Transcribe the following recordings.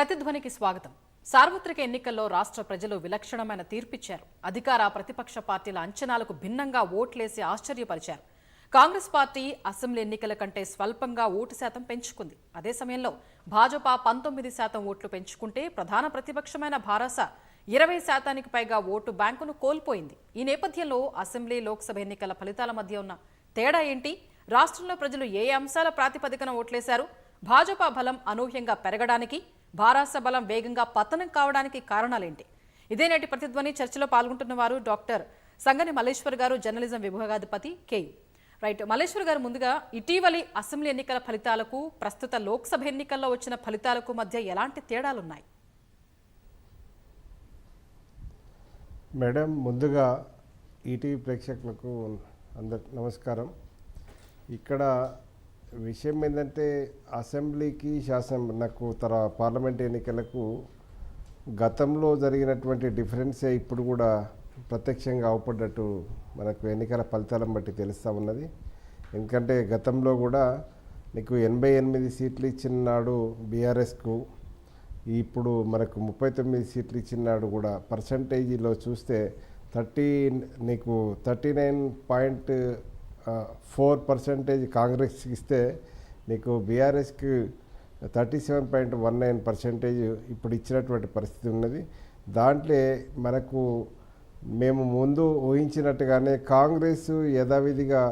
ప్రతిధ్వనికి స్వాగతం. సార్వత్రిక ఎన్నికల్లో రాష్ట్ర ప్రజలు విలక్షణమైన తీర్పిచ్చారు. అధికార ప్రతిపక్ష పార్టీల అంచనాలకు భిన్నంగా ఓట్లేసి ఆశ్చర్యపరిచారు. కాంగ్రెస్ పార్టీ అసెంబ్లీ ఎన్నికల కంటే స్వల్పంగా ఓటు శాతం పెంచుకుంది. అదే సమయంలో భాజపా పంతొమ్మిది శాతం ఓట్లు పెంచుకుంటే ప్రధాన ప్రతిపక్షమైన భారస ఇరవై శాతానికి పైగా ఓటు బ్యాంకును కోల్పోయింది. ఈ నేపథ్యంలో అసెంబ్లీ లోక్సభ ఎన్నికల ఫలితాల మధ్య ఉన్న తేడా ఏంటి? రాష్ట్రంలో ప్రజలు ఏ అంశాల ప్రాతిపదికన ఓట్లేశారు? భాజపా బలం అనూహ్యంగా పెరగడానికి భారాస బలం వేగంగా పతనం కావడానికి కారణాలేంటి? ఇదే నేటి ప్రతిధ్వని చర్చలో పాల్గొంటున్న వారు డాక్టర్ సంగని మల్లేశ్వర్ గారు జర్నలిజం విభాగాధిపతి కే. రైట్ మల్లేశ్వర్ గారు ముందుగా ఇటీవలి అసెంబ్లీ ఎన్నికల ఫలితాలకు ప్రస్తుత లోక్సభ ఎన్నికల్లో వచ్చిన ఫలితాలకు మధ్య ఎలాంటి తేడాలున్నాయి? మేడం ముందుగా ఈటీవీ ప్రేక్షకులకు అందరి నమస్కారం. ఇక్కడ విషయం ఏంటంటే అసెంబ్లీకి శాసనం నాకు తర పార్లమెంట్ ఎన్నికలకు గతంలో జరిగినటువంటి డిఫరెన్సే ఇప్పుడు కూడా ప్రత్యక్షంగా అవపడ్డట్టు మనకు ఎన్నికల ఫలితాలను బట్టి తెలుస్తూ ఉన్నది. ఎందుకంటే గతంలో కూడా నీకు ఎనభై ఎనిమిది సీట్లు ఇచ్చిన నాడు బీఆర్ఎస్కు ఇప్పుడు మనకు ముప్పై తొమ్మిది సీట్లు ఇచ్చినాడు కూడా పర్సంటేజీలో చూస్తే థర్టీ నీకు thirty nine point four percentage కాంగ్రెస్కి ఇస్తే నీకు బీఆర్ఎస్కి thirty seven point one nine percentage ఇప్పుడు ఇచ్చినటువంటి పరిస్థితి ఉన్నది. దాంట్లో మనకు మేము ముందు ఊహించినట్టుగానే కాంగ్రెస్ యథావిధిగా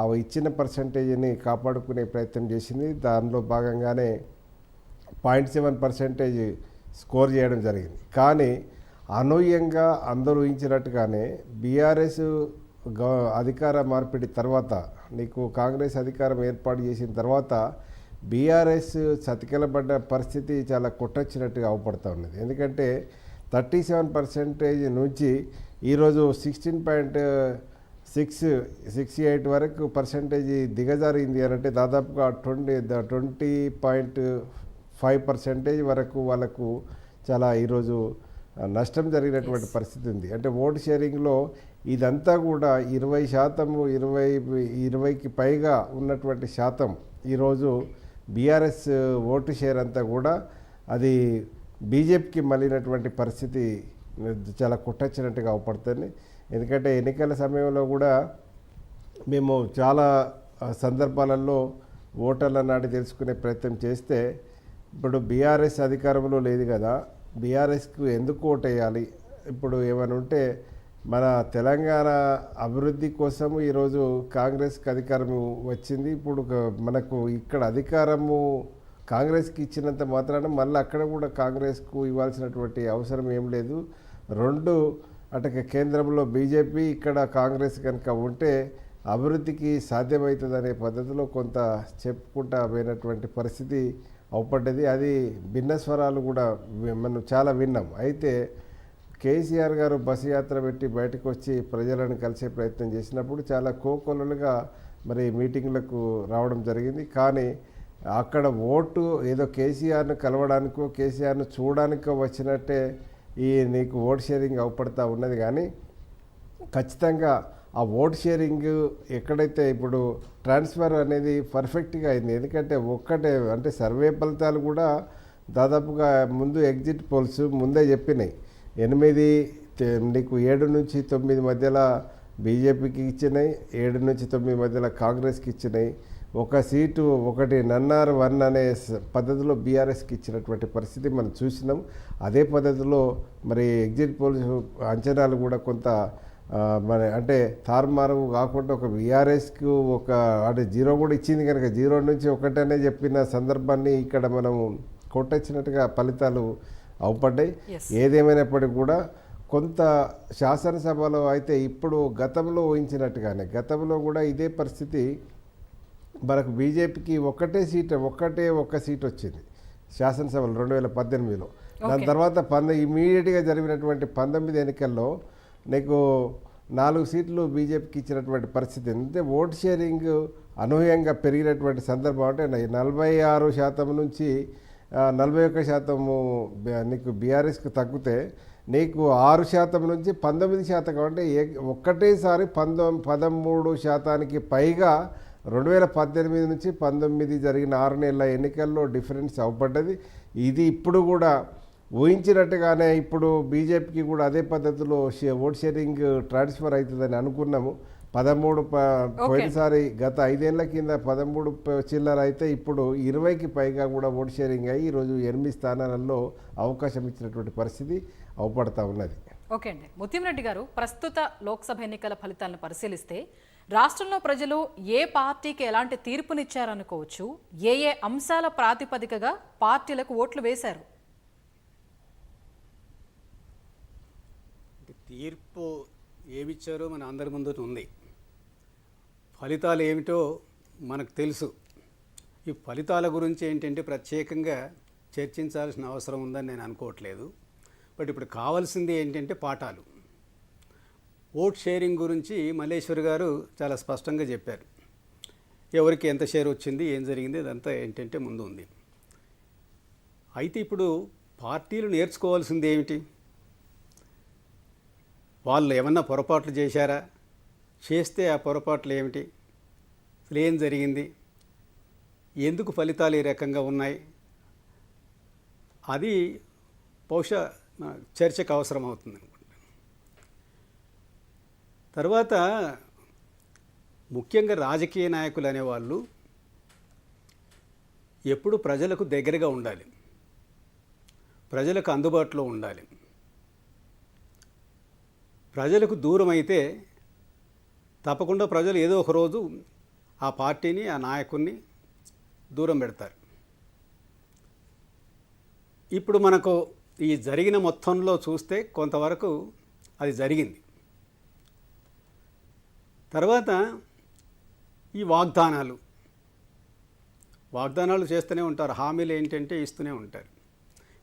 ఆ ఇచ్చిన పర్సంటేజ్ని కాపాడుకునే ప్రయత్నం చేసింది. దానిలో భాగంగానే పాయింట్ సెవెన్ పర్సెంటేజ్ స్కోర్ చేయడం జరిగింది. కానీ అనూహ్యంగా అందరూ ఊహించినట్టుగానే బీఆర్ఎస్ అధికార మార్పిడి తర్వాత నీకు కాంగ్రెస్ అధికారం ఏర్పాటు చేసిన తర్వాత బీఆర్ఎస్ చతికిలబడ్డ పరిస్థితి చాలా కొట్టొచ్చినట్టుగా అవపడుతూ ఉన్నది. ఎందుకంటే థర్టీ సెవెన్ పర్సెంటేజ్ నుంచి ఈరోజు sixteen point six six eight వరకు పర్సెంటేజ్ దిగజారింది అని అంటే దాదాపుగా twenty twenty point five percentage వరకు వాళ్ళకు చాలా ఈరోజు నష్టం జరిగినటువంటి పరిస్థితి ఉంది. అంటే ఓటు షేరింగ్లో ఇదంతా కూడా ఇరవై శాతము ఇరవై ఇరవైకి పైగా ఉన్నటువంటి శాతం ఈరోజు బీఆర్ఎస్ ఓటు షేర్ అంతా కూడా అది బీజేపీకి మళ్ళినటువంటి పరిస్థితి చాలా కుట్టచ్చినట్టుగా అవపడుతుంది. ఎందుకంటే ఎన్నికల సమయంలో కూడా మేము చాలా సందర్భాలలో ఓటర్ల నాటి తెలుసుకునే ప్రయత్నం చేస్తే ఇప్పుడు బీఆర్ఎస్ అధికారంలో లేదు కదా బీఆర్ఎస్కు ఎందుకు ఓటేయాలి? ఇప్పుడు ఏమైనా ఉంటే మన తెలంగాణ అభివృద్ధి కోసం ఈరోజు కాంగ్రెస్కి అధికారం వచ్చింది. ఇప్పుడు మనకు ఇక్కడ అధికారము కాంగ్రెస్కి ఇచ్చినంత మాత్రాన మళ్ళీ అక్కడ కూడా కాంగ్రెస్కు ఇవ్వాల్సినటువంటి అవసరం ఏం లేదు. రెండు అటు కేంద్రంలో బీజేపీ ఇక్కడ కాంగ్రెస్ కనుక ఉంటే అభివృద్ధికి సాధ్యమవుతుందనే పద్ధతిలో కొంత చెప్పుకుంటా పోయినటువంటి పరిస్థితి అవుపడ్డది. అది భిన్న స్వరాలు కూడా మనం చాలా విన్నాం. అయితే కేసీఆర్ గారు బస్సు యాత్ర పెట్టి బయటకు వచ్చి ప్రజలను కలిసే ప్రయత్నం చేసినప్పుడు చాలా కోకొల్లలుగా మరి మీటింగ్లకు రావడం జరిగింది. కానీ అక్కడ ఓటు ఏదో కేసీఆర్ను కలవడానికో కేసీఆర్ను చూడడానికో వచ్చినట్టే ఈ నీకు ఓట్ షేరింగ్ అవపడతా ఉన్నది. కానీ ఖచ్చితంగా ఆ ఓట్ షేరింగ్ ఎక్కడైతే ఇప్పుడు ట్రాన్స్ఫర్ అనేది పర్ఫెక్ట్గా అయింది. ఎందుకంటే ఒక్కటే అంటే సర్వే ఫలితాలు కూడా దాదాపుగా ముందు ఎగ్జిట్ పోల్స్ ముందే చెప్పినాయి. ఎనిమిది నీకు ఏడు నుంచి తొమ్మిది మధ్యలో బీజేపీకి ఇచ్చినాయి ఏడు నుంచి తొమ్మిది మధ్యలో కాంగ్రెస్కి ఇచ్చినాయి. ఒక సీటు ఒకటి నన్నార్ వన్ అనే పద్ధతిలో బీఆర్ఎస్కి ఇచ్చినటువంటి పరిస్థితి మనం చూసినాం. అదే పద్ధతిలో మరి ఎగ్జిట్ పోల్స్ అంచనాలు కూడా కొంత మరి అంటే తారుమారు కాకుండా ఒక బీఆర్ఎస్కు ఒక అంటే జీరో కూడా ఇచ్చింది కనుక జీరో నుంచి ఒకటనే చెప్పిన సందర్భాన్ని ఇక్కడ మనం కొట్టొచ్చినట్టుగా ఫలితాలు అవపడ్డాయి. ఏదేమైనప్పటికీ కూడా కొంత శాసనసభలో అయితే ఇప్పుడు గతంలో ఊహించినట్టుగానే గతంలో కూడా ఇదే పరిస్థితి మనకు బీజేపీకి ఒక్కటే సీట్ ఒక్కటే ఒక్క సీట్ వచ్చింది శాసనసభలో రెండు వేల పద్దెనిమిదిలో దాని. తర్వాత పంద ఇమీడియట్గా జరిగినటువంటి పంతొమ్మిది ఎన్నికల్లో నీకు నాలుగు సీట్లు బీజేపీకి ఇచ్చినటువంటి పరిస్థితి అంటే ఓట్ షేరింగ్ అనూహ్యంగా పెరిగినటువంటి సందర్భం అంటే నలభై ఆరు శాతం నుంచి నలభై ఒక్క శాతము నీకు బీఆర్ఎస్కి తగ్గితే నీకు ఆరు శాతం నుంచి పంతొమ్మిది శాతం అంటే ఏ ఒక్కటేసారి పంతొమ్మి పదమూడు శాతానికి పైగా రెండు వేల పద్దెనిమిది నుంచి పంతొమ్మిది జరిగిన ఆరు నెలల ఎన్నికల్లో డిఫరెన్స్ అవపడ్డది ఇది ఇప్పుడు కూడా ఊహించినట్టుగానే ఇప్పుడు బీజేపీకి కూడా అదే పద్ధతిలో షే- ఓట్ షేరింగ్ ట్రాన్స్ఫర్ అవుతుందని అనుకున్నాము. పదమూడు పోయినసారి గత ఐదేళ్ళ కింద పదమూడు చిల్లర అయితే ఇప్పుడు ఇరవైకి పైగా కూడా ఓట్ షేరింగ్ అయ్యి ఈరోజు ఎనిమిది స్థానాలలో అవకాశం ఇచ్చినటువంటి పరిస్థితి అవపడతా ఉన్నది. ఓకే అండి. ముత్యంరెడ్డి గారు ప్రస్తుత లోక్సభ ఎన్నికల ఫలితాలను పరిశీలిస్తే రాష్ట్రంలో ప్రజలు ఏ పార్టీకి ఎలాంటి తీర్పునిచ్చారనుకోవచ్చు ఏ ఏ అంశాల ప్రాతిపదికగా పార్టీలకు ఓట్లు వేశారు? తీర్పు ఏమిచ్చారో మన అందరి ముందు ఉంది. ఫలితాలు ఏమిటో మనకు తెలుసు. ఈ ఫలితాల గురించి ఏంటంటే ప్రత్యేకంగా చర్చించాల్సిన అవసరం ఉందని నేను అనుకోవట్లేదు. బట్ ఇప్పుడు కావాల్సింది ఏంటంటే పాఠాలు. ఓట్ షేరింగ్ గురించి మల్లేశ్వర్ గారు చాలా స్పష్టంగా చెప్పారు. ఎవరికి ఎంత షేర్ వచ్చింది ఏం జరిగింది ఇదంతా ఏంటంటే ముందు ఉంది. అయితే ఇప్పుడు పార్టీలు నేర్చుకోవాల్సింది ఏమిటి? వాళ్ళు ఏమన్నా పొరపాట్లు చేశారా? చేస్తే ఆ పొరపాట్లు ఏమిటి? అసలు ఏం జరిగింది? ఎందుకు ఫలితాలు ఈ రకంగా ఉన్నాయి? అది బహుశా చర్చకు అవసరం అవుతుంది తర్వాత ముఖ్యంగా రాజకీయ నాయకులు అనేవాళ్ళు ఎప్పుడు ప్రజలకు దగ్గరగా ఉండాలి. ప్రజలకు అందుబాటులో ఉండాలి. ప్రజలకు దూరం అయితే తప్పకుండా ప్రజలు ఏదో ఒక రోజు ఆ పార్టీని ఆ నాయకుడిని దూరం పెడతారు. ఇప్పుడు మనకు ఈ జరిగిన మొత్తంలో చూస్తే కొంతవరకు అది జరిగింది. తర్వాత ఈ వాగ్దానాలు. వాగ్దానాలు చేస్తూనే ఉంటారు హామీలు ఏంటంటే ఇస్తూనే ఉంటారు.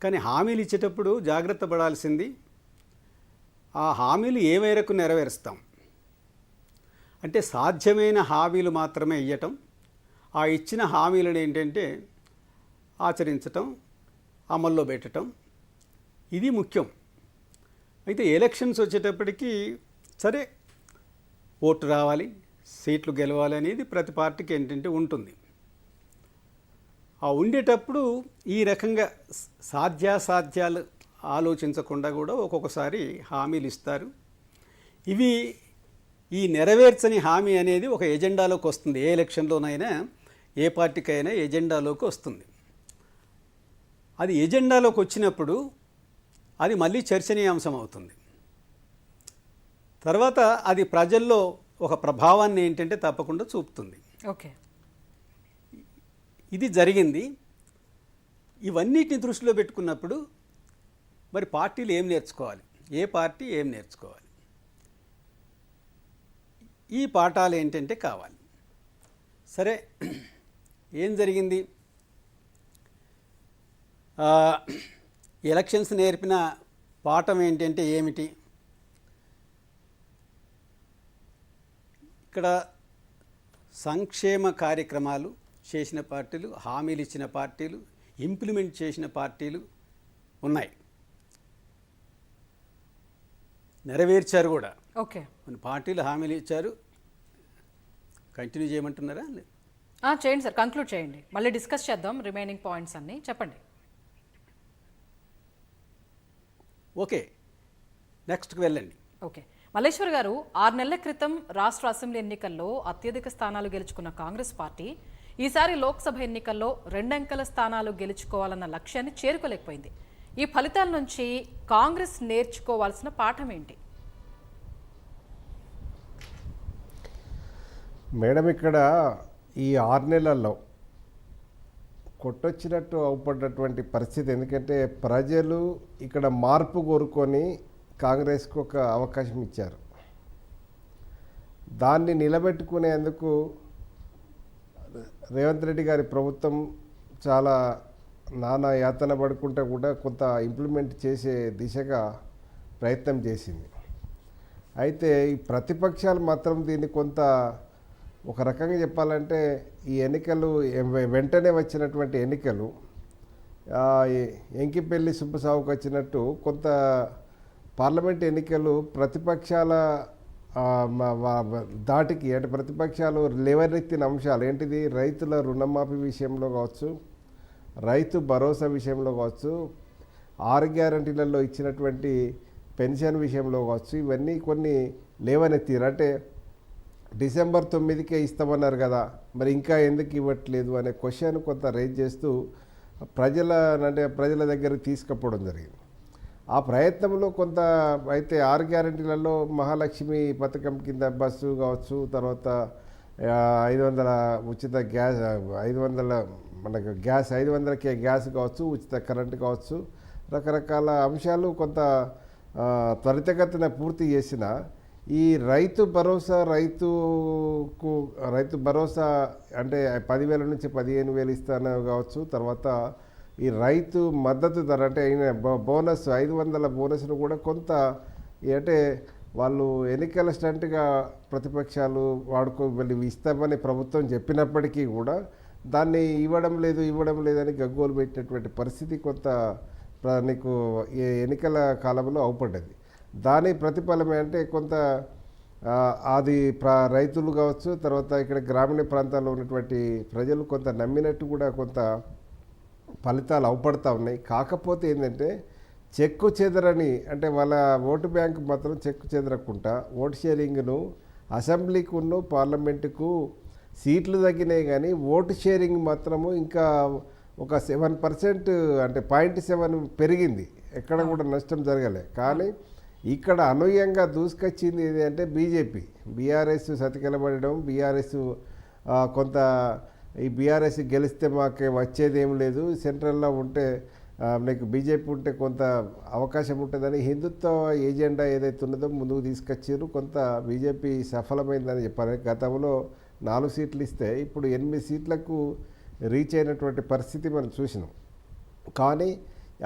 కానీ హామీలు ఇచ్చేటప్పుడు జాగ్రత్త పడాల్సింది ఆ హామీలు ఏ మేరకు నెరవేరుస్తాం? అంటే సాధ్యమైన హామీలు మాత్రమే ఇవ్వటం ఆ ఇచ్చిన హామీలను ఏంటంటే ఆచరించటం అమల్లో పెట్టడం ఇది ముఖ్యం. అయితే ఎలక్షన్స్ వచ్చేటప్పటికి సరే ఓటు రావాలి సీట్లు గెలవాలి అనేది ప్రతి పార్టీకి ఏంటంటే ఉంటుంది. ఆ ఉండేటప్పుడు ఈ రకంగా సాధ్యాసాధ్యాలు ఆలోచించకుండా కూడా ఒక్కొక్కసారి హామీలు ఇస్తారు. ఇవి ఈ నెరవేర్చని హామీ అనేది ఒక ఎజెండాలోకి వస్తుంది. ఏ ఎలక్షన్లోనైనా ఏ పార్టీకైనా ఎజెండాలోకి వస్తుంది. అది ఎజెండాలోకి వచ్చినప్పుడు అది మళ్ళీ చర్చనీయాంశం అవుతుంది. తర్వాత అది ప్రజల్లో ఒక ప్రభావాన్ని ఏంటంటే తప్పకుండా చూపుతుంది. ఓకే. ఇది జరిగింది. ఇవన్నిటిని దృష్టిలో పెట్టుకున్నప్పుడు మరి పార్టీలు ఏం నేర్చుకోవాలి? ఏ పార్టీ ఏం నేర్చుకోవాలి? ఈ పాఠాలు ఏంటంటే కావాలి. సరే ఏం జరిగింది? ఎలక్షన్స్ నేర్పిన పాఠం ఏంటంటే ఏమిటి? ఇక్కడ సంక్షేమ కార్యక్రమాలు చేసిన పార్టీలు హామీలు ఇచ్చిన పార్టీలు ఇంప్లిమెంట్ చేసిన పార్టీలు ఉన్నాయి. నెరవేర్చారు కూడా. ఓకే. కొన్ని పార్టీలు హామీలు ఇచ్చారు. కంటిన్యూ చేయమంటున్నారా చేయండి సార్ కంక్లూడ్ చేయండి. మళ్ళీ డిస్కస్ చేద్దాం రిమైనింగ్ పాయింట్స్ అన్ని. చెప్పండి. ఓకే. నెక్స్ట్కి వెళ్ళండి. ఓకే. మల్లేశ్వర్ గారు ఆరు నెలల క్రితం రాష్ట్ర అసెంబ్లీ ఎన్నికల్లో అత్యధిక స్థానాలు గెలుచుకున్న కాంగ్రెస్ పార్టీ ఈసారి లోక్సభ ఎన్నికల్లో రెండంకెల స్థానాలు గెలుచుకోవాలన్న లక్ష్యాన్ని చేరుకోలేకపోయింది. ఈ ఫలితాల నుంచి కాంగ్రెస్ నేర్చుకోవాల్సిన పాఠం ఏంటి? మేడం ఇక్కడ ఈ ఆరు నెలల్లో కొట్టొచ్చినట్టు అవుపడ్డటువంటి పరిస్థితి. ఎందుకంటే ప్రజలు ఇక్కడ మార్పు కోరుకొని కాంగ్రెస్కు ఒక అవకాశం ఇచ్చారు. దాన్ని నిలబెట్టుకునేందుకు రేవంత్ రెడ్డి గారి ప్రభుత్వం చాలా నానా యాతన పడుకుంటే కూడా కొంత ఇంప్లిమెంట్ చేసే దిశగా ప్రయత్నం చేసింది. అయితే ఈ ప్రతిపక్షాలు మాత్రం దీన్ని కొంత ఒక రకంగా చెప్పాలంటే ఈ ఎన్నికలు వెంటనే వచ్చినటువంటి ఎన్నికలు ఎంకిపెల్లి సుబ్బసావుకు వచ్చినట్టు కొంత పార్లమెంట్ ఎన్నికలు ప్రతిపక్షాల దాటికి అంటే ప్రతిపక్షాలు లేవనెత్తిన అంశాలు ఏంటిది? రైతుల రుణమాఫీ విషయంలో కావచ్చు రైతు భరోసా విషయంలో కావచ్చు ఆరు గ్యారంటీలలో ఇచ్చినటువంటి పెన్షన్ విషయంలో కావచ్చు ఇవన్నీ కొన్ని లేవనెత్తిరు అంటే డిసెంబర్ తొమ్మిదికే ఇస్తామన్నారు కదా మరి ఇంకా ఎందుకు ఇవ్వట్లేదు అనే క్వశ్చన్ కొంత రేజ్ చేస్తూ ప్రజల అంటే ప్రజల దగ్గర తీసుకపోవడం జరిగింది. ఆ ప్రయత్నంలో కొంత అయితే ఆరు గ్యారంటీలలో మహాలక్ష్మి పథకం కింద బస్సు కావచ్చు తర్వాత ఐదు వందల ఉచిత గ్యాస్ ఐదు వందల మనకు గ్యాస్ ఐదు వందలకే గ్యాస్ కావచ్చు ఉచిత కరెంట్ కావచ్చు రకరకాల అంశాలు కొంత త్వరితగతిన పూర్తి చేసిన ఈ రైతు భరోసా రైతుకు రైతు భరోసా అంటే పదివేల నుంచి పదిహేను వేలు ఇస్తాను కావచ్చు. తర్వాత ఈ రైతు మద్దతు ధర అంటే అయిన బోనస్ ఐదు వందల బోనస్ను కూడా కొంత అంటే వాళ్ళు ఎన్నికల స్టంట్గా ప్రతిపక్షాలు వాడుకో వెళ్ళి ఇస్తామని ప్రభుత్వం చెప్పినప్పటికీ కూడా దాన్ని ఇవ్వడం లేదు ఇవ్వడం లేదని గగ్గోలు పెట్టినటువంటి పరిస్థితి కొంత నీకు ఎన్నికల కాలంలో అవుపడ్డది. దాని ప్రతిఫలమే అంటే కొంత అది ప్ర రైతులు కావచ్చు తర్వాత ఇక్కడ గ్రామీణ ప్రాంతాల్లో ఉన్నటువంటి ప్రజలు కొంత నమ్మినట్టు కూడా కొంత ఫలితాలు అవపడతా ఉన్నాయి. కాకపోతే ఏంటంటే చెక్కు చెదరని అంటే వాళ్ళ ఓటు బ్యాంక్ మాత్రం చెక్కు చెదరకుండా ఓటు షేరింగ్ను అసెంబ్లీకును పార్లమెంటుకు సీట్లు తగ్గినాయి కానీ ఓటు షేరింగ్ మాత్రము ఇంకా ఒక సెవెన్ పర్సెంట్ అంటే పాయింట్ సెవెన్ పెరిగింది. ఎక్కడ కూడా నష్టం జరగలే. కానీ ఇక్కడ అనూహ్యంగా దూసుకొచ్చింది ఏది అంటే బీజేపీ. బీఆర్ఎస్ సతికిలబడడం బీఆర్ఎస్ కొంత ఈ బీఆర్ఎస్ గెలిస్తే మాకు వచ్చేది ఏం లేదు. సెంట్రల్లో ఉంటే నీకు బీజేపీ ఉంటే కొంత అవకాశం ఉంటుందని హిందుత్వ ఏజెండా ఏదైతే ఉన్నదో ముందుకు తీసుకొచ్చారు. కొంత బీజేపీ సఫలమైందని చెప్పారు. గతంలో నాలుగు సీట్లు ఇస్తే ఇప్పుడు ఎనిమిది సీట్లకు రీచ్ అయినటువంటి పరిస్థితి మనం చూసినాం. కానీ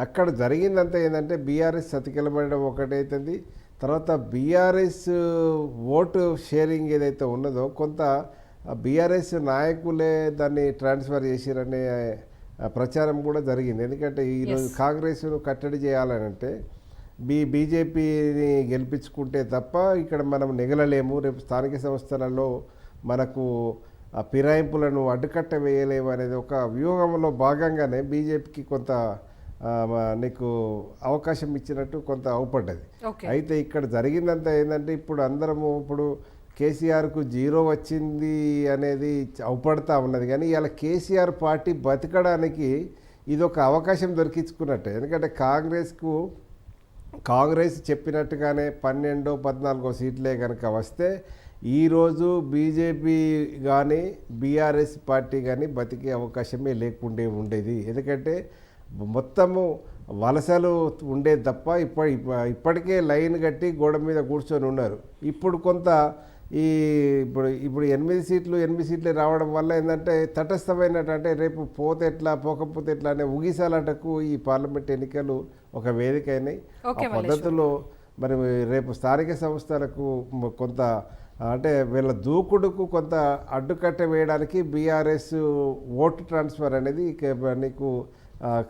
అక్కడ జరిగిందంతా ఏంటంటే బీఆర్ఎస్ సతికిలబడడం ఒకటైతుంది. తర్వాత బీఆర్ఎస్ ఓటు షేరింగ్ ఏదైతే ఉన్నదో కొంత బీఆర్ఎస్ నాయకులే దాన్ని ట్రాన్స్ఫర్ చేసిరనే ప్రచారం కూడా జరిగింది. ఎందుకంటే ఈరోజు కాంగ్రెస్ను కట్టడి చేయాలని అంటే బీ బీజేపీని గెలిపించుకుంటే తప్ప ఇక్కడ మనం నెగలలేము. రేపు స్థానిక సంస్థలలో మనకు ఆ ఫిరాయింపులను అడ్డుకట్ట వేయలేము అనేది ఒక వ్యూహంలో భాగంగానే బీజేపీకి కొంత నీకు అవకాశం ఇచ్చినట్టు కొంత అవపడ్డది. అయితే ఇక్కడ జరిగిందంతా ఏంటంటే ఇప్పుడు అందరము ఇప్పుడు కేసీఆర్కు జీరో వచ్చింది అనేది అవపడతా ఉన్నది. కానీ ఇలా కేసీఆర్ పార్టీ బతకడానికి ఇది ఒక అవకాశం దొరికించుకున్నట్టే. ఎందుకంటే కాంగ్రెస్కు కాంగ్రెస్ చెప్పినట్టుగానే పన్నెండో పద్నాలుగో సీట్లే కనుక వస్తే ఈరోజు బీజేపీ కానీ బీఆర్ఎస్ పార్టీ కానీ బతికే అవకాశమే లేకుండే ఉండేది. ఎందుకంటే మొత్తము వలసలు ఉండేది తప్ప ఇప్ప ఇప్ప- ఇప్పటికే లైన్ కట్టి గోడ మీద కూర్చొని ఉన్నారు. ఇప్పుడు కొంత ఈ ఇప్పుడు ఇప్పుడు ఎనిమిది సీట్లు ఎనిమిది సీట్లు రావడం వల్ల ఏంటంటే తటస్థమైనట్టు అంటే రేపు పోతే ఎట్లా పోకపోతే ఎట్లా అనే ఉగిసాలాటకు ఈ పార్లమెంట్ ఎన్నికలు ఒక వేదిక అయినాయి. ఆ పద్ధతిలో మరి రేపు స్థానిక సంస్థలకు కొంత అంటే వీళ్ళ దూకుడుకు కొంత అడ్డుకట్ట వేయడానికి బీఆర్ఎస్ ఓటు ట్రాన్స్ఫర్ అనేది నీకు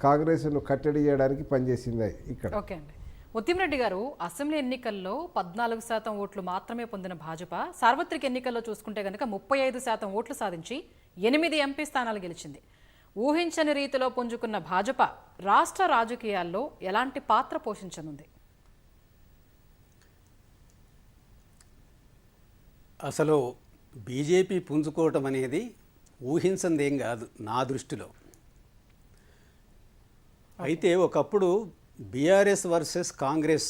కాంగ్రెస్ను కట్టడి చేయడానికి పనిచేసింది ఇక్కడ. ఓకే అండి. ముత్యంరెడ్డి గారు అసెంబ్లీ ఎన్నికల్లో పద్నాలుగు శాతం ఓట్లు మాత్రమే పొందిన భాజపా సార్వత్రిక ఎన్నికల్లో చూసుకుంటే కనుక ముప్పై ఐదు శాతం ఓట్లు సాధించి ఎనిమిది ఎంపీ స్థానాలు గెలిచింది. ఊహించని రీతిలో పుంజుకున్న భాజపా రాష్ట్ర రాజకీయాల్లో ఎలాంటి పాత్ర పోషించనుంది? అసలు బీజేపీ పుంజుకోవటం అనేది ఊహించందేం కాదు నా దృష్టిలో. అయితే ఒకప్పుడు బీఆర్ఎస్ వర్సెస్ కాంగ్రెస్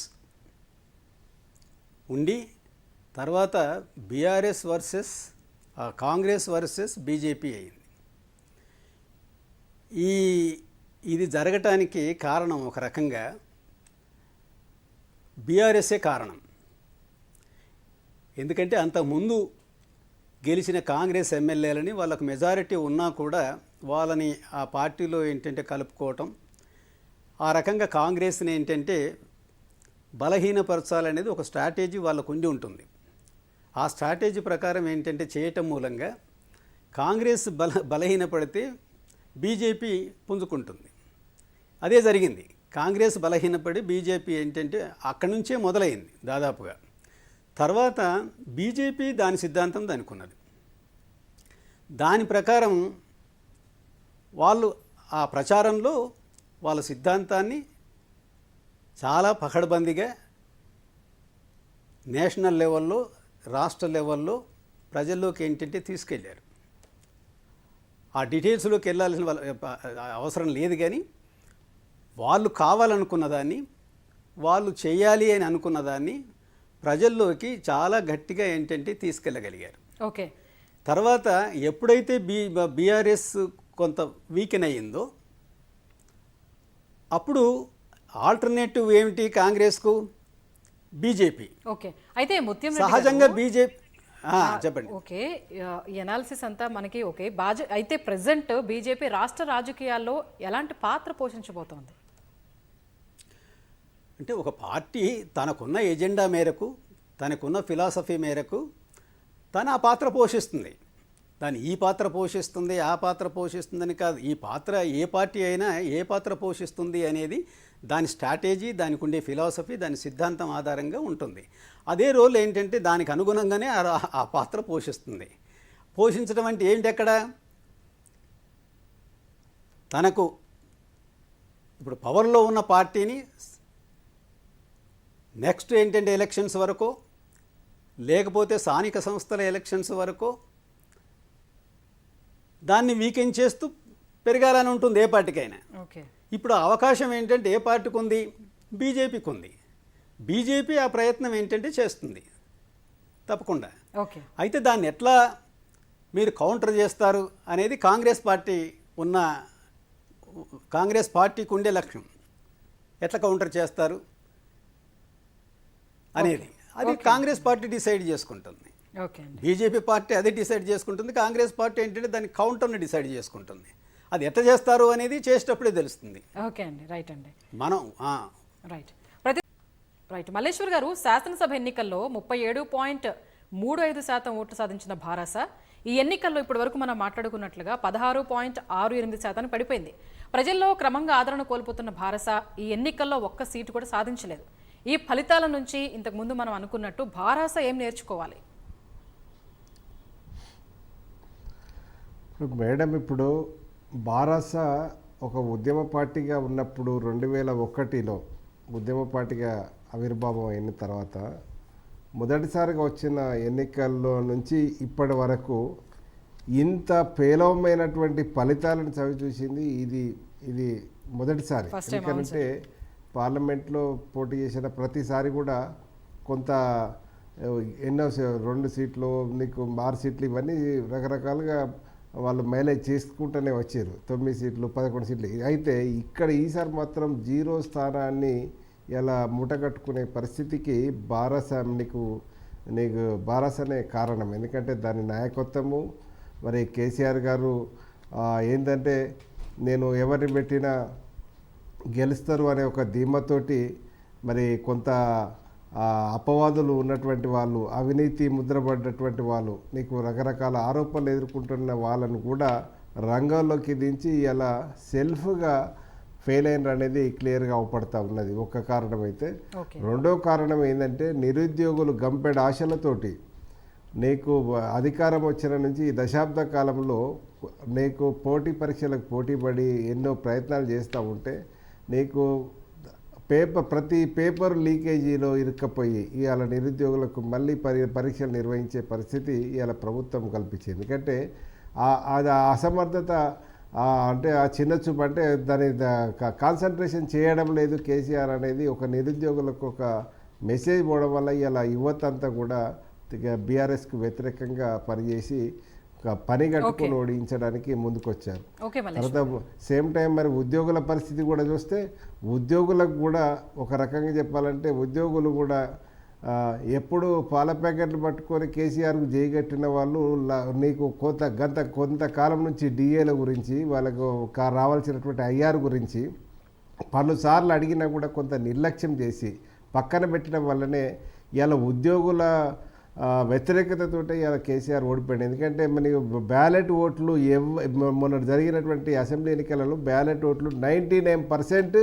ఉండి తర్వాత బీఆర్ఎస్ వర్సెస్ ఆ, కాంగ్రెస్ వర్సెస్ బీజేపీ అయింది. ఈ ఇది జరగటానికి కారణం ఒక రకంగా బీఆర్ఎస్ఏ కారణం. ఎందుకంటే అంతకుముందు గెలిచిన కాంగ్రెస్ ఎమ్మెల్యేలని వాళ్ళకు మెజారిటీ ఉన్నా కూడా వాళ్ళని ఆ పార్టీలో ఏంటంటే కలుపుకోవటం ఆ రకంగా కాంగ్రెస్ని ఏంటంటే బలహీనపరచాలనేది ఒక స్ట్రాటజీ వాళ్ళకు ఉండి ఉంటుంది. ఆ స్ట్రాటజీ ప్రకారం ఏంటంటే చేయటం మూలంగా కాంగ్రెస్ బల బలహీనపడితే బీజేపీ పుంజుకుంటుంది. అదే జరిగింది. కాంగ్రెస్ బలహీనపడి బీజేపీ ఏంటంటే అక్కడి నుంచే మొదలైంది దాదాపుగా. తర్వాత బీజేపీ దాని సిద్ధాంతం దానికున్నది దాని ప్రకారం వాళ్ళు ఆ ప్రచారంలో వాళ్ళ సిద్ధాంతాన్ని చాలా పకడ్బందీగా నేషనల్ లెవెల్లో రాష్ట్ర లెవెల్లో ప్రజల్లోకి ఏంటంటే తీసుకెళ్ళారు ఆ డీటెయిల్స్లోకి వెళ్ళాల్సిన వాళ్ళ అవసరం లేదు కానీ వాళ్ళు కావాలనుకున్న దాన్ని వాళ్ళు చేయాలి అని అనుకున్న దాన్ని ప్రజల్లోకి చాలా గట్టిగా ఏంటంటే తీసుకెళ్ళగలిగారు. ఓకే. తర్వాత ఎప్పుడైతే బీ బీఆర్ఎస్ కొంత వీకెన్ అయ్యిందో అప్పుడు ఆల్టర్నేటివ్ ఏమిటి కాంగ్రెస్కు? బీజేపీ. ఓకే. అయితే ముత్యం సహజంగా బీజేపీ చెప్పండి. ఓకే. అనాలిసిస్ అంతా మనకి ఓకే. బాజ అయితే ప్రెసెంట్ బీజేపీ రాష్ట్ర రాజకీయాల్లో ఎలాంటి పాత్ర పోషించబోతోంది? అంటే ఒక పార్టీ తనకున్న ఎజెండా మేరకు తనకున్న ఫిలాసఫీ మేరకు తను ఆ పాత్ర పోషిస్తుంది. దాని ఈ పాత్ర పోషిస్తుంది ఆ పాత్ర పోషిస్తుందని కాదు. ఈ పాత్ర ఏ పార్టీ అయినా ఏ పాత్ర పోషిస్తుంది అనేది దాని స్ట్రాటజీ దానికి ఉండే ఫిలాసఫీ దాని సిద్ధాంతం ఆధారంగా ఉంటుంది. అదే రోల్ ఏంటంటే దానికి అనుగుణంగానే ఆ- ఆ పాత్ర పోషిస్తుంది. పోషించడం అంటే ఏంటి ఎక్కడ తనకు ఇప్పుడు పవర్లో ఉన్న పార్టీని నెక్స్ట్ ఏంటంటే ఎలక్షన్స్ వరకు లేకపోతే స్థానిక సంస్థల ఎలక్షన్స్ వరకు దాన్ని వీకెండ్ చేస్తూ పెరగాలని ఉంటుంది ఏ పార్టీకైనా. ఓకే. ఇప్పుడు అవకాశం ఏంటంటే ఏ పార్టీకి ఉంది బీజేపీకి ఉంది బీజేపీ ఆ ప్రయత్నం ఏంటంటే చేస్తుంది. తప్పకుండా. ఓకే. అయితే దాన్ని ఎట్లా మీరు కౌంటర్ చేస్తారు అనేది కాంగ్రెస్ పార్టీ ఉన్న కాంగ్రెస్ పార్టీకి ఉండే లక్ష్యం. ఎట్లా కౌంటర్ చేస్తారు? అనేది. అది కాంగ్రెస్ పార్టీ డిసైడ్ చేసుకుంటుంది. బీజేపీ పార్టీ అదే డిసైడ్ చేసుకుంటుంది కాంగ్రెస్ పార్టీ ఏంటంటే దాని కౌంటర్ని డిసైడ్ చేసుకుంటుంది. అది ఎట్లా చేస్తారు అనేది చేసేటప్పుడే తెలుస్తుంది. ఓకే అండి రైట్ అండి. మనం రైట్. ప్రతి రైట్ మల్లేశ్వర్ గారు శాసనసభ ఎన్నికల్లో ముప్పై ఏడు పాయింట్ మూడు ఐదు శాతం ఓట్లు సాధించిన భారస. ఈ ఎన్నికల్లో ఇప్పటి వరకు మనం మాట్లాడుకున్నట్లుగా పదహారు పాయింట్ ఆరు ఎనిమిది శాతానికి పడిపోయింది. ప్రజల్లో క్రమంగా ఆదరణ కోల్పోతున్న భారస ఈ ఎన్నికల్లో ఒక్క సీటు కూడా సాధించలేదు. ఈ ఫలితాల నుంచి ఇంతకు ముందు మనం అనుకున్నట్టు భారస ఏం నేర్చుకోవాలి? మేడం ఇప్పుడు బారాస ఒక ఉద్యమ పార్టీగా ఉన్నప్పుడు రెండు వేల ఒకటిలో ఉద్యమ పార్టీగా ఆవిర్భావం అయిన తర్వాత మొదటిసారిగా వచ్చిన ఎన్నికల్లో నుంచి ఇప్పటి వరకు ఇంత పేలవమైనటువంటి ఫలితాలను చవి చూసింది ఇది ఇది మొదటిసారి. ఎందుకంటే పార్లమెంట్లో పోటీ చేసిన ప్రతిసారి కూడా కొంత ఎన్నో రెండు సీట్లు నీకు ఆరు సీట్లు ఇవన్నీ రకరకాలుగా వాళ్ళు మైలేజ్ చేసుకుంటూనే వచ్చారు. తొమ్మిది సీట్లు పదకొండు సీట్లు. అయితే ఇక్కడ ఈసారి మాత్రం జీరో స్థానాన్ని ఇలా ముటగట్టుకునే పరిస్థితికి బారస నీకు నీకు బారసనే కారణం. ఎందుకంటే దాని నాయకత్వము మరి కేసీఆర్ గారు ఏంటంటే నేను ఎవరిని పెట్టినా గెలుస్తారు అనే ఒక ధీమతోటి మరి కొంత అపవాదులు ఉన్నటువంటి వాళ్ళు అవినీతి ముద్రపడ్డటువంటి వాళ్ళు నీకు రకరకాల ఆరోపణలు ఎదుర్కొంటున్న వాళ్ళను కూడా రంగంలోకి దించి ఇలా సెల్ఫ్గా ఫెయిల్ అయినరు అనేది క్లియర్గా అవపడతా ఉన్నది. ఒక కారణం అయితే రెండో కారణం ఏంటంటే నిరుద్యోగులు గంపెడు ఆశలతోటి నీకు అధికారం వచ్చిన నుంచి ఈ దశాబ్ద కాలంలో నీకు పోటీ పరీక్షలకు పోటీ పడి ఎన్నో ప్రయత్నాలు చేస్తూ ఉంటే నీకు పేపర్ ప్రతి పేపర్ లీకేజీలో ఇరుక్కపోయి ఇవాళ నిరుద్యోగులకు మళ్ళీ పరి పరీక్షలు నిర్వహించే పరిస్థితి ఇవాళ ప్రభుత్వం కల్పించింది. ఎందుకంటే అది ఆ అసమర్థత అంటే ఆ చిన్న చూపు అంటే దాని కాన్సన్ట్రేషన్ చేయడం లేదు కేసీఆర్ అనేది ఒక నిరుద్యోగులకు ఒక మెసేజ్ పోవడం వల్ల ఇలా యువత అంతా కూడా బీఆర్ఎస్కు వ్యతిరేకంగా పనిచేసి ఒక పని కట్టుకొని ఓడించడానికి ముందుకొచ్చారు. తర్వాత సేమ్ టైం మరి ఉద్యోగుల పరిస్థితి కూడా చూస్తే ఉద్యోగులకు కూడా ఒక రకంగా చెప్పాలంటే ఉద్యోగులు కూడా ఎప్పుడు పాల ప్యాకెట్లు పట్టుకొని కేసీఆర్కు జైగట్టిన వాళ్ళు నీకు కొంత గంత కొంతకాలం నుంచి డిఏల గురించి వాళ్ళకు రావాల్సినటువంటి ఐఆర్ గురించి పలుసార్లు అడిగినా కూడా కొంత నిర్లక్ష్యం చేసి పక్కన పెట్టడం వల్లనే ఇలా ఉద్యోగుల వ్యతిరేకతతోటే ఇలా కేసీఆర్ ఓడిపోయాడు. ఎందుకంటే మనకి బ్యాలెట్ ఓట్లు ఎవ్ మొన్న జరిగినటువంటి అసెంబ్లీ ఎన్నికలలో బ్యాలెట్ ఓట్లు నైంటీ నైన్ పర్సెంట్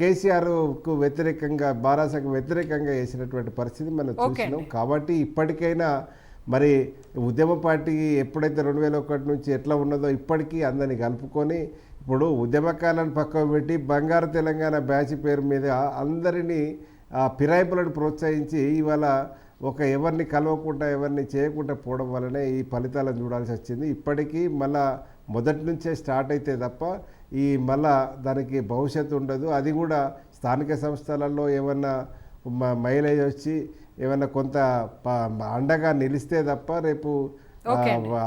కేసీఆర్కు వ్యతిరేకంగా బారాసకు వ్యతిరేకంగా వేసినటువంటి పరిస్థితి మనం చూసినాం. కాబట్టి ఇప్పటికైనా మరి ఉద్యమ పార్టీ ఎప్పుడైతే రెండు వేల ఒకటి నుంచి ఎట్లా ఉన్నదో ఇప్పటికీ అందరిని కలుపుకొని ఇప్పుడు ఉద్యమకాలను పక్కకు పెట్టి బంగారు తెలంగాణ బ్యాచ్ పేరు మీద అందరినీ ఫిరాయింపులను ప్రోత్సహించి ఇవాళ ఒక ఎవరిని కలవకుండా ఎవరిని చేయకుండా పోవడం వల్లనే ఈ ఫలితాలను చూడాల్సి వచ్చింది. ఇప్పటికీ మళ్ళా మొదటి నుంచే స్టార్ట్ అయితే తప్ప ఈ మళ్ళా దానికి భవిష్యత్తు ఉండదు. అది కూడా స్థానిక సంస్థలలో ఏమన్నా మైలేజ్ వచ్చి ఏమన్నా కొంత అండగా నిలిస్తే తప్ప రేపు.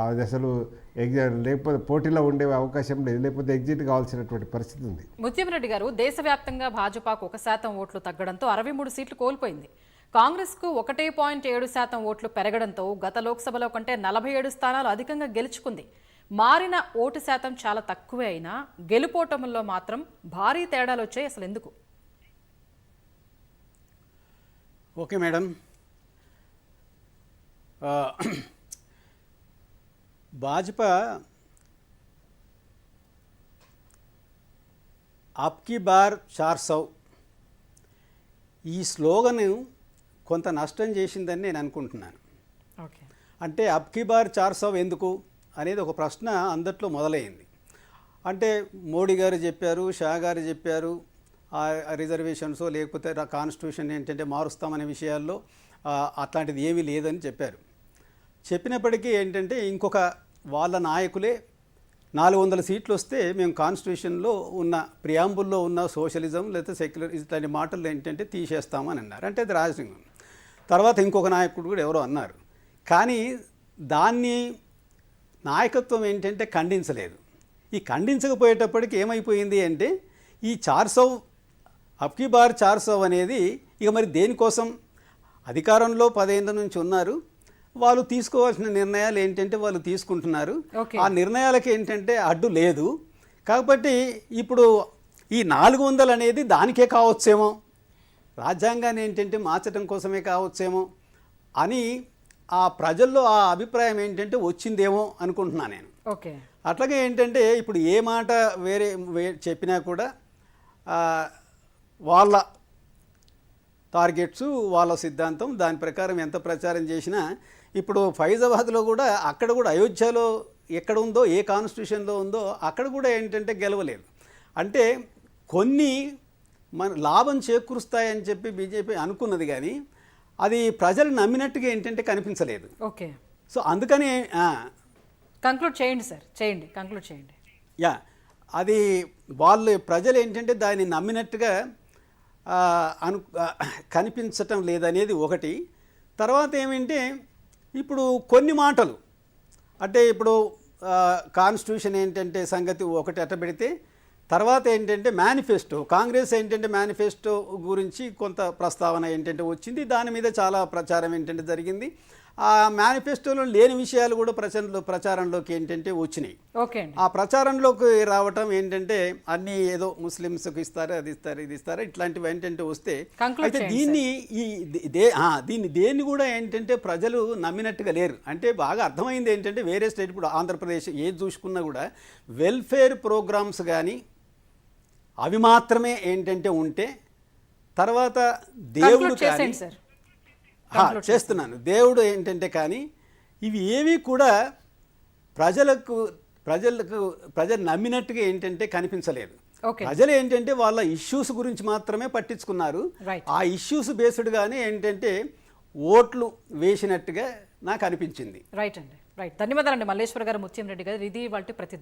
అది అసలు లేకపోతే పోటీలో ఉండే అవకాశం లేదు. లేకపోతే ఎగ్జిట్ కావాల్సినటువంటి పరిస్థితి ఉంది. ముత్యంరెడ్డి గారు దేశవ్యాప్తంగా భాజపాకు ఒక శాతం ఓట్లు తగ్గడంతో అరవై మూడు సీట్లు కోల్పోయింది. కాంగ్రెస్కు ఒకటే పాయింట్ ఏడు శాతం ఓట్లు పెరగడంతో గత లోక్సభలో కంటే నలభై ఏడు స్థానాలు అధికంగా గెలుచుకుంది. మారిన ఓటు శాతం చాలా తక్కువే అయినా గెలుపోటముల్లో మాత్రం భారీ తేడాలు వచ్చాయి అసలు ఎందుకు? Okay madam. భాజపా అప్కి బార్ చార్సౌ ఈ స్లోగన్ కొంత నష్టం చేసిందని నేను అనుకుంటున్నాను. ఓకే. అంటే అబ్కి బార్ చార్ సౌ ఎందుకు అనేది ఒక ప్రశ్న అందట్లో మొదలైంది. అంటే మోడీ గారు చెప్పారు షా గారు చెప్పారు ఆ రిజర్వేషన్స్ లేకపోతే కాన్స్టిట్యూషన్ ఏంటంటే మారుస్తామనే విషయాల్లో అట్లాంటిది ఏమీ లేదని చెప్పారు. చెప్పినప్పటికీ ఏంటంటే ఇంకొక వాళ్ళ నాయకులే నాలుగు వందల సీట్లు వస్తే మేము కాన్స్టిట్యూషన్లో ఉన్న ప్రియాంబుల్లో ఉన్న సోషలిజం లేకపోతే సెక్యులర్ ఇట్లాంటి మాటలు ఏంటంటే తీసేస్తామని అన్నారు. అంటే అది రాజసింగం తర్వాత ఇంకొక నాయకుడు కూడా ఎవరో అన్నారు. కానీ దాన్ని నాయకత్వం ఏంటంటే ఖండించలేదు. ఈ ఖండించకపోయేటప్పటికి ఏమైపోయింది అంటే ఈ చార్సవ్ అప్కి బార్ చార్సవ్ అనేది ఇక మరి దేనికోసం అధికారంలో పదేళ్ళ నుంచి ఉన్నారు. వాళ్ళు తీసుకోవాల్సిన నిర్ణయాలు ఏంటంటే వాళ్ళు తీసుకుంటున్నారు. ఆ నిర్ణయాలకి ఏంటంటే అడ్డు లేదు. కాబట్టి ఇప్పుడు ఈ నాలుగు వందలు అనేది దానికే కావచ్చేమో. రాజ్యాంగాన్ని ఏంటంటే మార్చడం కోసమే కావచ్చేమో అని ఆ ప్రజల్లో ఆ అభిప్రాయం ఏంటంటే వచ్చిందేమో అనుకుంటున్నాను నేను. ఓకే. అట్లాగే ఏంటంటే ఇప్పుడు ఏ మాట వేరే చెప్పినా కూడా వాళ్ళ టార్గెట్స్ వాళ్ళ సిద్ధాంతం దాని ప్రకారం ఎంత ప్రచారం చేసినా ఇప్పుడు ఫైజాబాద్లో కూడా అక్కడ కూడా అయోధ్యలో ఎక్కడ ఉందో ఏ కాన్స్టిట్యూషన్లో ఉందో అక్కడ కూడా ఏంటంటే గెలవలేదు. అంటే కొన్ని మన లాభం చేకూరుస్తాయని చెప్పి బీజేపీ అనుకున్నది కానీ అది ప్రజలు నమ్మినట్టుగా ఏంటంటే కనిపించలేదు. ఓకే. సో అందుకని కంక్లూడ్ చేయండి సార్ చేయండి కంక్లూడ్ చేయండి. యా అది వాళ్ళు ప్రజలు ఏంటంటే దాన్ని నమ్మినట్టుగా అను కనిపించటం లేదనేది ఒకటి. తర్వాత ఏమంటే ఇప్పుడు కొన్ని మాటలు. అంటే ఇప్పుడు కాన్స్టిట్యూషన్ ఏంటంటే సంగతి ఒకటి అట్ట పెడితే తర్వాత ఏంటంటే మేనిఫెస్టో కాంగ్రెస్ ఏంటంటే మేనిఫెస్టో గురించి కొంత ప్రస్తావన ఏంటంటే వచ్చింది. దాని మీద చాలా ప్రచారం ఏంటంటే జరిగింది. ఆ మేనిఫెస్టోలో లేని విషయాలు కూడా ప్రచారంలో ప్రచారంలోకి ఏంటంటే వచ్చినాయి. ఓకే ఆ ప్రచారంలోకి రావటం ఏంటంటే అన్ని ఏదో ముస్లిమ్స్కి ఇస్తారు అది ఇస్తారు ఇది ఇస్తారు ఇట్లాంటివి ఏంటంటే వస్తే అయితే దీన్ని ఈ దే- దీన్ని దేన్ని కూడా ఏంటంటే ప్రజలు నమ్మినట్టుగా లేరు. అంటే బాగా అర్థమైంది ఏంటంటే వేరే స్టేట్ ఇప్పుడు ఆంధ్రప్రదేశ్ ఏది చూసుకున్నా కూడా వెల్ఫేర్ ప్రోగ్రామ్స్ కానీ అవి మాత్రమే ఏంటంటే ఉంటే తర్వాత దేవుడు కానీ చేస్తున్నాను. దేవుడు ఏంటంటే కానీ ఇవి ఏవి కూడా ప్రజలకు ప్రజలకు ప్రజలు నమ్మినట్టుగా ఏంటంటే కనిపించలేదు. ప్రజలు ఏంటంటే వాళ్ళ ఇష్యూస్ గురించి మాత్రమే పట్టించుకున్నారు. ఆ ఇష్యూస్ బేస్డ్గానే ఏంటంటే ఓట్లు వేసినట్టుగా నాకు అనిపించింది. రైట్ అండి. రైట్ ధన్యవాదాలండి. మల్లేశ్వర్ గారు ముత్యం రెడ్డి గారు ఇది వాటి ప్రతి